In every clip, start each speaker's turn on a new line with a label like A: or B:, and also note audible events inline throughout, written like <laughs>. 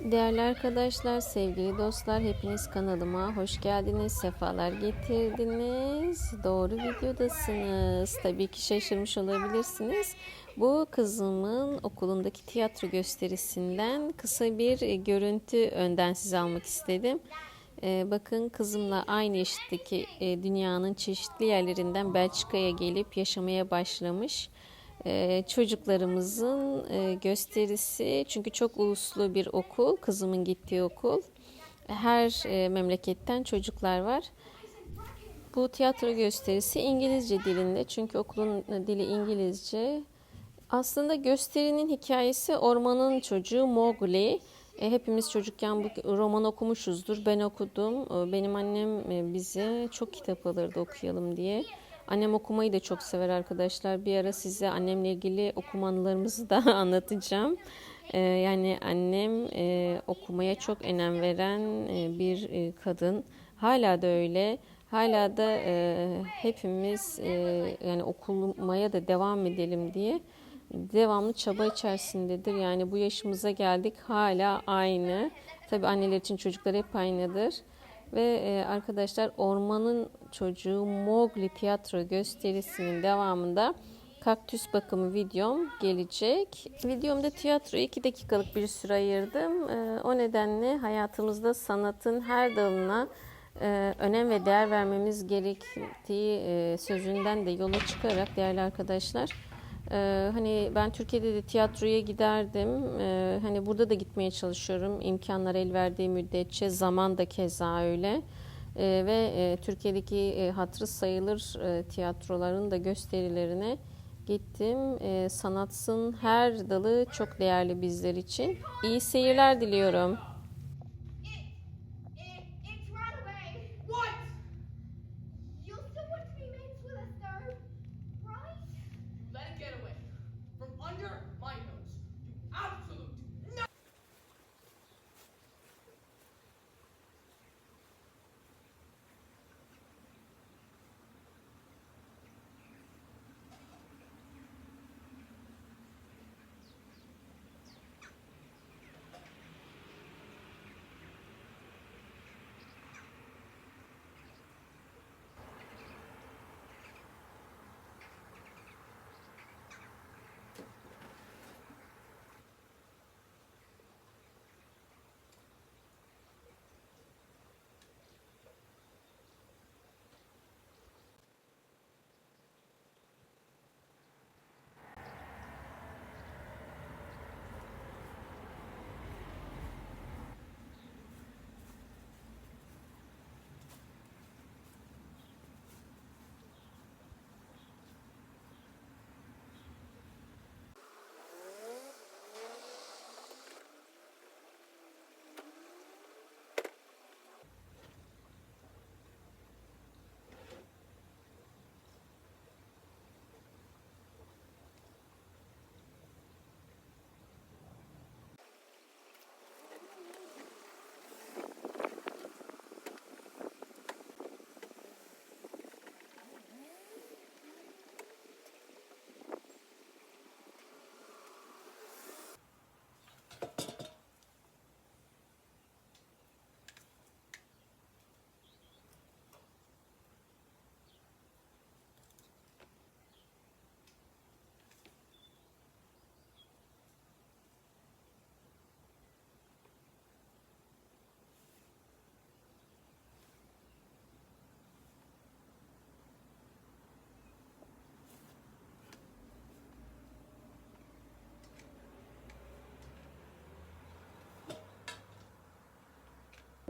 A: Değerli arkadaşlar, sevgili dostlar, hepiniz kanalıma hoş geldiniz, sefalar getirdiniz. Doğru videodasınız. Tabii ki şaşırmış olabilirsiniz. Bu kızımın okulundaki tiyatro gösterisinden kısa bir görüntü önden size almak istedim. Ee, bakın kızımla aynı eşitteki e, dünyanın çeşitli yerlerinden Belçika'ya gelip yaşamaya başlamış e, çocuklarımızın e, gösterisi çünkü çok uluslu bir okul kızımın gittiği okul. Her e, memleketten çocuklar var. Bu tiyatro gösterisi İngilizce dilinde çünkü okulun dili İngilizce. Aslında gösterinin hikayesi ormanın çocuğu Mowgli. E, hepimiz çocukken bu roman okumuşuzdur. Ben okudum. Benim annem bize çok kitap alırdı okuyalım diye Annem okumayı da çok sever arkadaşlar. Bir ara size annemle ilgili okuma anılarımızı da <laughs> anlatacağım. Ee, yani annem e, okumaya çok önem veren e, bir e, kadın. Hala da öyle. Hala da e, hepimiz e, yani okumaya da devam edelim diye devamlı çaba içerisindedir. Yani bu yaşımıza geldik hala aynı. Tabii anneler için çocuklar hep aynıdır. Ve e, arkadaşlar Ormanın Çocuğu Mowgli tiyatro gösterisinin devamında kaktüs bakımı videom gelecek. Videomda tiyatroya 2 dakikalık bir süre ayırdım. E, o nedenle hayatımızda sanatın her dalına e, önem ve değer vermemiz gerektiği sözünden de yola çıkarak değerli arkadaşlar ee, hani ben Türkiye'de de tiyatroya giderdim. Ee, hani burada da gitmeye çalışıyorum. İmkanlar el verdiği müddetçe zaman da keza öyle. Ee, ve e, Türkiye'deki e, hatırı sayılır e, tiyatroların da gösterilerine gittim. E, sanatsın her dalı çok değerli bizler için. İyi seyirler diliyorum.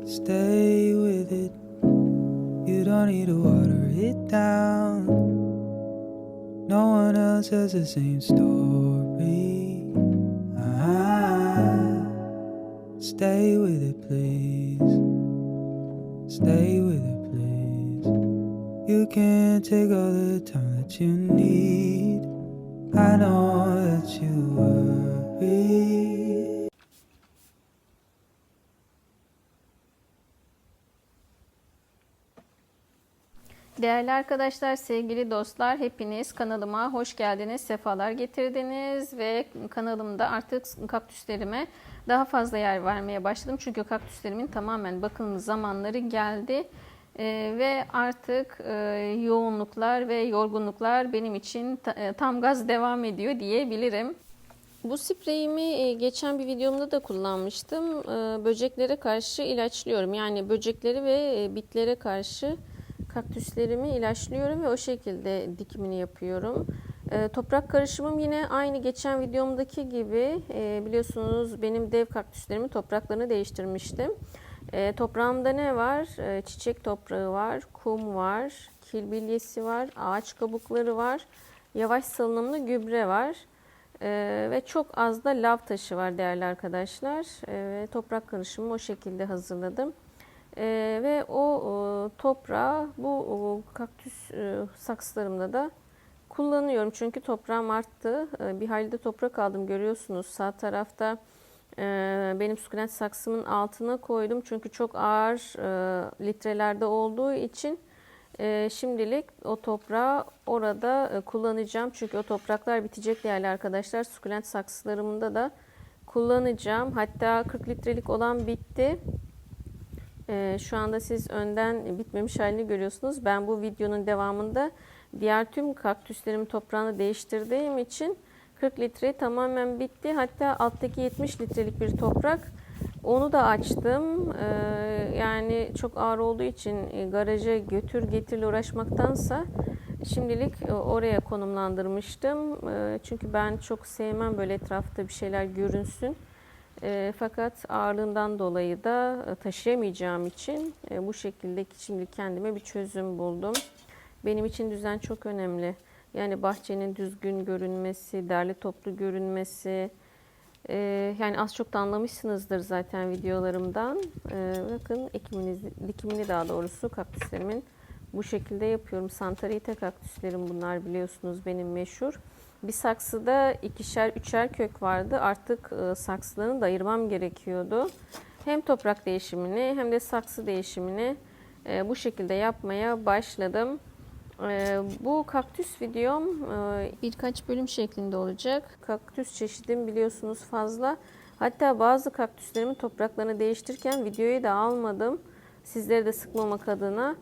B: Stay with it. You don't need to water it down. No one else has the same story. Ah, stay with it, please. Stay with it, please. You can't take all the time that you need. I know that you worry.
A: Değerli arkadaşlar, sevgili dostlar, hepiniz kanalıma hoş geldiniz, sefalar getirdiniz ve kanalımda artık kaktüslerime daha fazla yer vermeye başladım. Çünkü kaktüslerimin tamamen bakım zamanları geldi Ee, ve artık e, yoğunluklar ve yorgunluklar benim için ta- e, tam gaz devam ediyor diyebilirim. Bu spreyimi e, geçen bir videomda da kullanmıştım. E, Böceklere karşı ilaçlıyorum. Yani böcekleri ve bitlere karşı kaktüslerimi ilaçlıyorum ve o şekilde dikimini yapıyorum. E, Toprak karışımım yine aynı geçen videomdaki gibi e, biliyorsunuz benim dev kaktüslerimin topraklarını değiştirmiştim. E, Toprağımda ne var? E, Çiçek toprağı var, kum var, kilbilyesi var, ağaç kabukları var, yavaş salınımlı gübre var. Ee, ve çok az da lav taşı var değerli arkadaşlar. Ee, toprak karışımı o şekilde hazırladım. Ee, ve o, o toprağı bu o, kaktüs e, saksılarımda da kullanıyorum. Çünkü toprağım arttı. Ee, bir halde toprak aldım görüyorsunuz. Sağ tarafta e, benim sukulent saksımın altına koydum. Çünkü çok ağır e, litrelerde olduğu için ee, şimdilik o toprağı orada e, kullanacağım. Çünkü o topraklar bitecek değerli arkadaşlar. Sukulent saksılarımda da kullanacağım. Hatta 40 litrelik olan bitti. Ee, şu anda siz önden bitmemiş halini görüyorsunuz. Ben bu videonun devamında diğer tüm kaktüslerimin toprağını değiştirdiğim için 40 litre tamamen bitti. Hatta alttaki 70 litrelik bir toprak onu da açtım. Ee, yani çok ağır olduğu için e, garaja götür getirle uğraşmaktansa şimdilik e, oraya konumlandırmıştım. E, çünkü ben çok sevmem böyle etrafta bir şeyler görünsün. E, fakat ağırlığından dolayı da e, taşıyamayacağım için e, bu şekilde şimdi kendime bir çözüm buldum. Benim için düzen çok önemli. Yani bahçenin düzgün görünmesi, derli toplu görünmesi, ee, yani az çok da anlamışsınızdır zaten videolarımdan. Ee, bakın ekimini, dikimini daha doğrusu kaktüslerimin bu şekilde yapıyorum. Santarita kaktüslerim bunlar biliyorsunuz benim meşhur. Bir saksıda ikişer üçer kök vardı. Artık e, saksılarını da ayırmam gerekiyordu. Hem toprak değişimini hem de saksı değişimini e, bu şekilde yapmaya başladım. Ee, bu kaktüs videom e, birkaç bölüm şeklinde olacak. Kaktüs çeşidim biliyorsunuz fazla. Hatta bazı kaktüslerimin topraklarını değiştirirken videoyu da almadım. Sizleri de sıkmamak adına.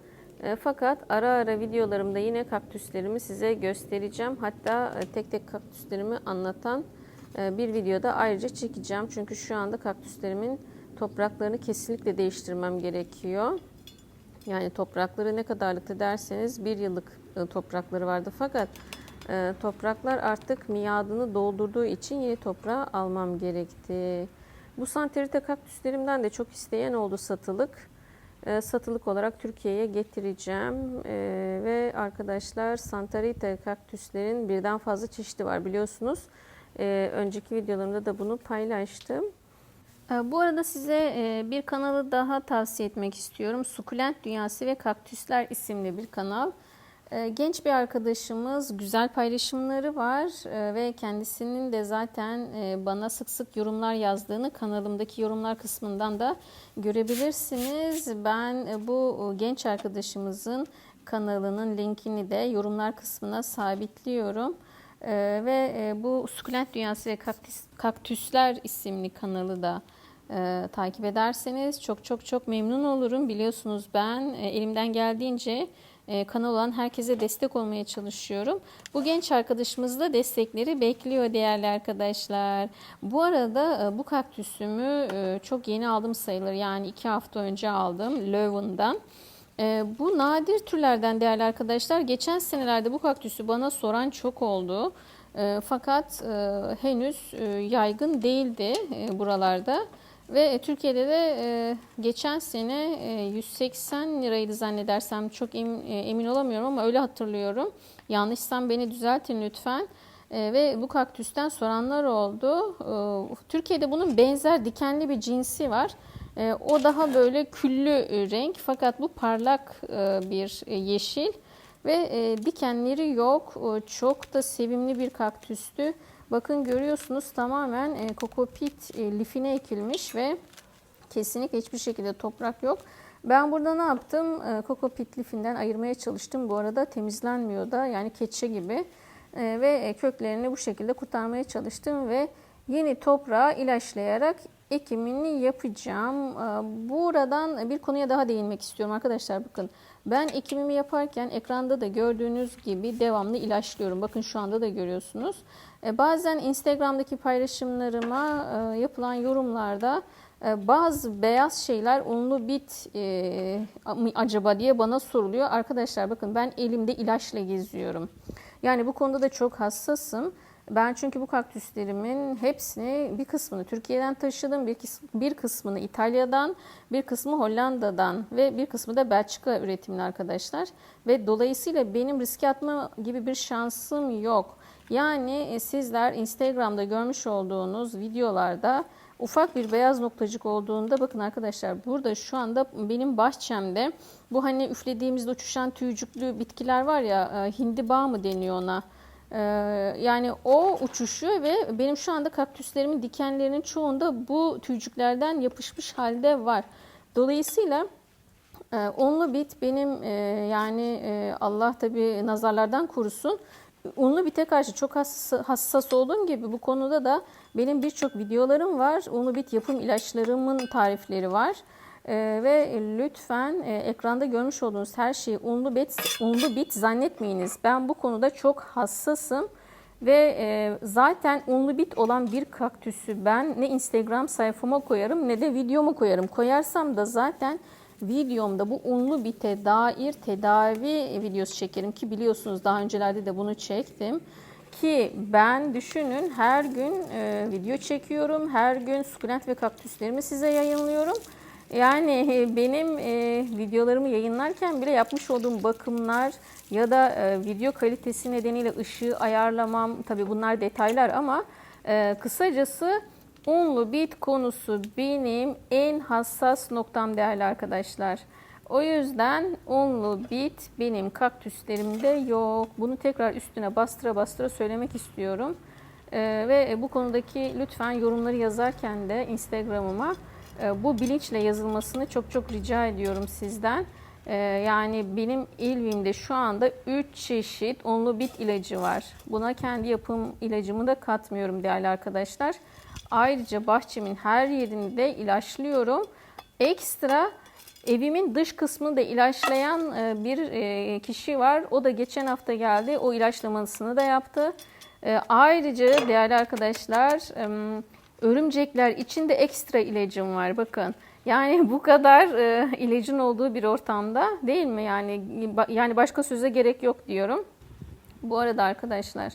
A: E, fakat ara ara videolarımda yine kaktüslerimi size göstereceğim. Hatta e, tek tek kaktüslerimi anlatan e, bir videoda ayrıca çekeceğim. Çünkü şu anda kaktüslerimin topraklarını kesinlikle değiştirmem gerekiyor. Yani toprakları ne kadarlıktı derseniz bir yıllık toprakları vardı. Fakat topraklar artık miadını doldurduğu için yeni toprağı almam gerekti. Bu santerite kaktüslerimden de çok isteyen oldu satılık. E, satılık olarak Türkiye'ye getireceğim. E, ve arkadaşlar santerite kaktüslerin birden fazla çeşidi var biliyorsunuz. E, önceki videolarımda da bunu paylaştım. Ee, Bu arada size e, bir kanalı daha tavsiye etmek istiyorum. Sukulent Dünyası ve Kaktüsler isimli bir kanal. Ee, Genç bir arkadaşımız güzel paylaşımları var Ee, ve kendisinin de zaten e, bana sık sık yorumlar yazdığını kanalımdaki yorumlar kısmından da görebilirsiniz. Ben e, bu genç arkadaşımızın kanalının linkini de yorumlar kısmına sabitliyorum. Ee, ve e, bu Sukulent Dünyası ve Kaktüs, Kaktüsler isimli kanalı da e, takip ederseniz çok çok çok memnun olurum. Biliyorsunuz ben e, elimden geldiğince e, kanal olan herkese destek olmaya çalışıyorum. Bu genç arkadaşımız da destekleri bekliyor değerli arkadaşlar. Bu arada e, bu kaktüsümü e, çok yeni aldım sayılır. Yani iki hafta önce aldım Löwen'dan. Bu nadir türlerden değerli arkadaşlar. Geçen senelerde bu kaktüsü bana soran çok oldu. Fakat henüz yaygın değildi buralarda. Ve Türkiye'de de e, geçen sene e, 180 liraydı zannedersem çok em- e, emin olamıyorum ama öyle hatırlıyorum. Yanlışsam beni düzeltin lütfen. E, ve bu kaktüsten soranlar oldu. E, Türkiye'de bunun benzer dikenli bir cinsi var. E, o daha böyle küllü e, renk fakat bu parlak e, bir e, yeşil ve e, dikenleri yok. E, çok da sevimli bir kaktüstü. Bakın görüyorsunuz tamamen e, kokopit e, lifine ekilmiş ve kesinlikle hiçbir şekilde toprak yok. Ben burada ne yaptım? Ee, Kokopit lifinden ayırmaya çalıştım. Bu arada temizlenmiyor da yani keçe gibi. Ee, ve e, köklerini bu şekilde kurtarmaya çalıştım ve yeni toprağa ilaçlayarak ekimini yapacağım. Ee, Buradan bir konuya daha değinmek istiyorum arkadaşlar. Bakın ben ekimimi yaparken ekranda da gördüğünüz gibi devamlı ilaçlıyorum. Bakın şu anda da görüyorsunuz. Ee, Bazen Instagram'daki paylaşımlarıma e, yapılan yorumlarda e, bazı beyaz şeyler unlu bit e, acaba diye bana soruluyor. Arkadaşlar bakın ben elimde ilaçla geziyorum. Yani bu konuda da çok hassasım. Ben çünkü bu kaktüslerimin hepsini bir kısmını Türkiye'den taşıdım, bir, kıs- bir kısmını İtalya'dan, bir kısmı Hollanda'dan ve bir kısmı da Belçika üretimli arkadaşlar. Ve dolayısıyla benim riske atma gibi bir şansım yok. Yani e, sizler Instagram'da görmüş olduğunuz videolarda ufak bir beyaz noktacık olduğunda bakın arkadaşlar burada şu anda benim bahçemde bu hani üflediğimizde uçuşan tüycüklü bitkiler var ya e, hindiba mı deniyor ona? Ee, yani o uçuşuyor ve benim şu anda kaktüslerimin dikenlerinin çoğunda bu tüycüklerden yapışmış halde var. Dolayısıyla e, unlu bit benim e, yani e, Allah tabi nazarlardan korusun. Unlu bite karşı çok hassas olduğum gibi bu konuda da benim birçok videolarım var. Unlu bit yapım ilaçlarımın tarifleri var. Ee, ve lütfen e, ekranda görmüş olduğunuz her şeyi unlu bit, unlu bit zannetmeyiniz. Ben bu konuda çok hassasım ve e, zaten unlu bit olan bir kaktüsü ben ne Instagram sayfama koyarım ne de videoma koyarım. Koyarsam da zaten videomda bu unlu bite dair tedavi videosu çekerim ki biliyorsunuz daha öncelerde de bunu çektim. Ki ben düşünün her gün e, video çekiyorum, her gün sukulent ve kaktüslerimi size yayınlıyorum. Yani e, benim e, videolarımı yayınlarken bile yapmış olduğum bakımlar ya da e, video kalitesi nedeniyle ışığı ayarlamam tabi bunlar detaylar ama e, kısacası unlu bit konusu benim en hassas noktam değerli arkadaşlar. O yüzden unlu bit benim kaktüslerimde yok. Bunu tekrar üstüne bastıra bastıra söylemek istiyorum. Ee, ve bu konudaki lütfen yorumları yazarken de Instagram'ıma e, bu bilinçle yazılmasını çok çok rica ediyorum sizden. Ee, yani benim ilvimde şu anda 3 çeşit unlu bit ilacı var. Buna kendi yapım ilacımı da katmıyorum değerli arkadaşlar. Ayrıca bahçemin her yerini de ilaçlıyorum. Ekstra evimin dış kısmını da ilaçlayan e, bir e, kişi var. O da geçen hafta geldi. O ilaçlamasını da yaptı. E, Ayrıca değerli arkadaşlar örümcekler için de ekstra ilacım var. Bakın yani bu kadar e, ilacın olduğu bir ortamda değil mi? Yani yani başka söze gerek yok diyorum. Bu arada arkadaşlar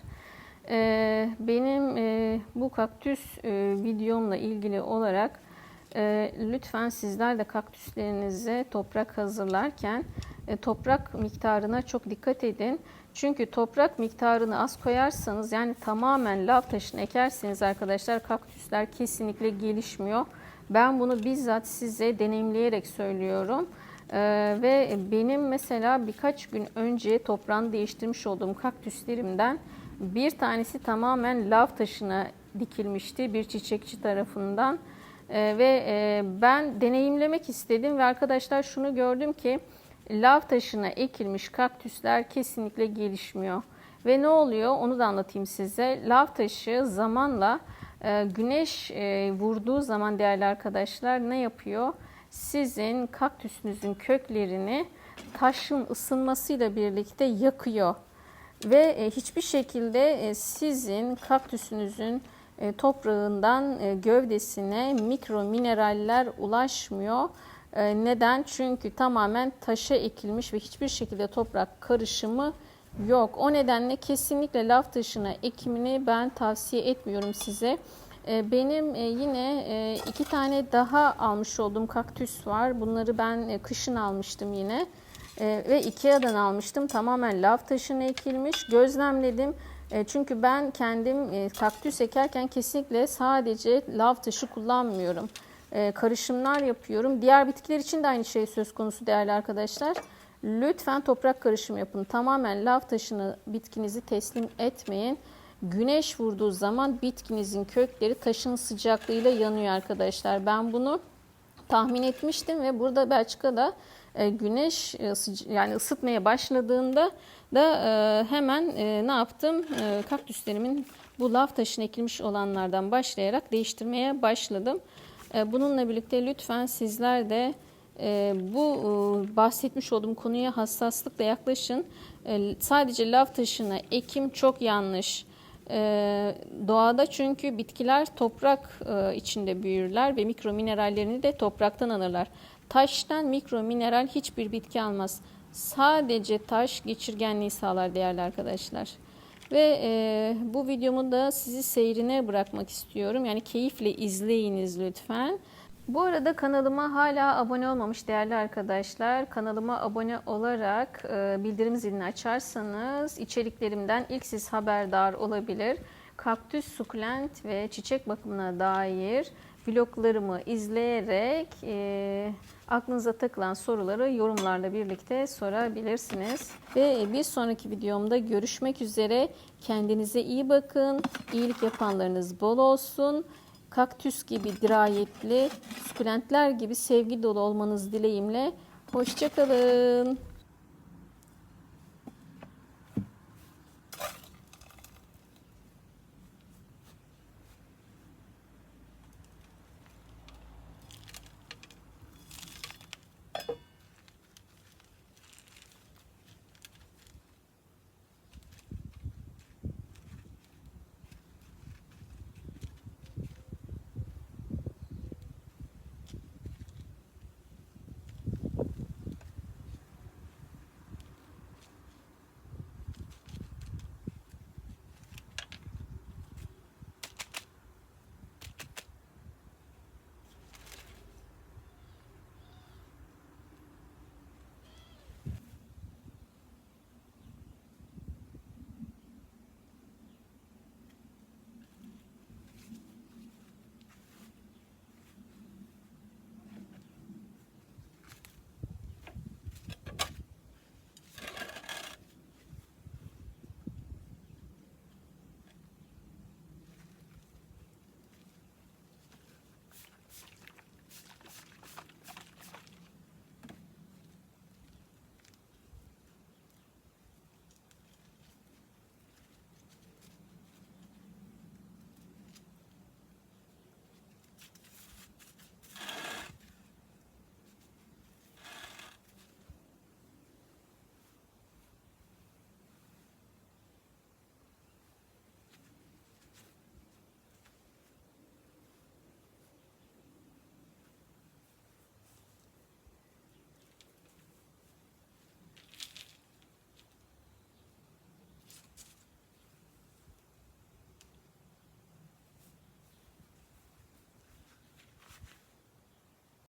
A: e, benim e, bu kaktüs e, videomla ilgili olarak e, lütfen sizler de kaktüslerinize toprak hazırlarken e, toprak miktarına çok dikkat edin. Çünkü toprak miktarını az koyarsanız yani tamamen lav taşını ekerseniz arkadaşlar kaktüsler kesinlikle gelişmiyor. Ben bunu bizzat size deneyimleyerek söylüyorum. Ee, ve benim mesela birkaç gün önce toprağını değiştirmiş olduğum kaktüslerimden bir tanesi tamamen lav taşına dikilmişti bir çiçekçi tarafından. Ee, ve e, ben deneyimlemek istedim ve arkadaşlar şunu gördüm ki lav taşına ekilmiş kaktüsler kesinlikle gelişmiyor. Ve ne oluyor onu da anlatayım size. Lav taşı zamanla e, güneş e, vurduğu zaman değerli arkadaşlar ne yapıyor? Sizin kaktüsünüzün köklerini taşın ısınmasıyla birlikte yakıyor. Ve e, hiçbir şekilde e, sizin kaktüsünüzün e, toprağından e, gövdesine mikro mineraller ulaşmıyor. E, Neden? Çünkü tamamen taşa ekilmiş ve hiçbir şekilde toprak karışımı yok. O nedenle kesinlikle laf taşına ekimini ben tavsiye etmiyorum size. E, Benim e, yine e, iki tane daha almış olduğum kaktüs var. Bunları ben e, kışın almıştım yine. E, Ve Ikea'dan almıştım. Tamamen lav taşına ekilmiş. Gözlemledim. E, Çünkü ben kendim e, kaktüs ekerken kesinlikle sadece lav taşı kullanmıyorum. E, Karışımlar yapıyorum. Diğer bitkiler için de aynı şey söz konusu değerli arkadaşlar. Lütfen toprak karışımı yapın. Tamamen lav taşını bitkinizi teslim etmeyin. Güneş vurduğu zaman bitkinizin kökleri taşın sıcaklığıyla yanıyor arkadaşlar. Ben bunu tahmin etmiştim ve burada Belçika'da güneş e, sıca- yani ısıtmaya başladığında da e, hemen e, ne yaptım? Kaktüslerimin bu lav taşına ekilmiş olanlardan başlayarak değiştirmeye başladım. Bununla birlikte lütfen sizler de bu bahsetmiş olduğum konuya hassaslıkla yaklaşın. Sadece lav taşına ekim çok yanlış. Ee, doğada çünkü bitkiler toprak e, içinde büyürler ve mikro minerallerini de topraktan alırlar. Taştan mikro mineral hiçbir bitki almaz. Sadece taş geçirgenliği sağlar değerli arkadaşlar. Ve e, bu videomu da sizi seyrine bırakmak istiyorum. Yani keyifle izleyiniz lütfen. Bu arada kanalıma hala abone olmamış değerli arkadaşlar. Kanalıma abone olarak e, bildirim zilini açarsanız içeriklerimden ilk siz haberdar olabilir. Kaktüs, sukulent ve çiçek bakımına dair vloglarımı izleyerek e, aklınıza takılan soruları yorumlarla birlikte sorabilirsiniz. Ve bir sonraki videomda görüşmek üzere. Kendinize iyi bakın. İyilik yapanlarınız bol olsun kaktüs gibi dirayetli, sukulentler gibi sevgi dolu olmanız dileğimle. Hoşçakalın.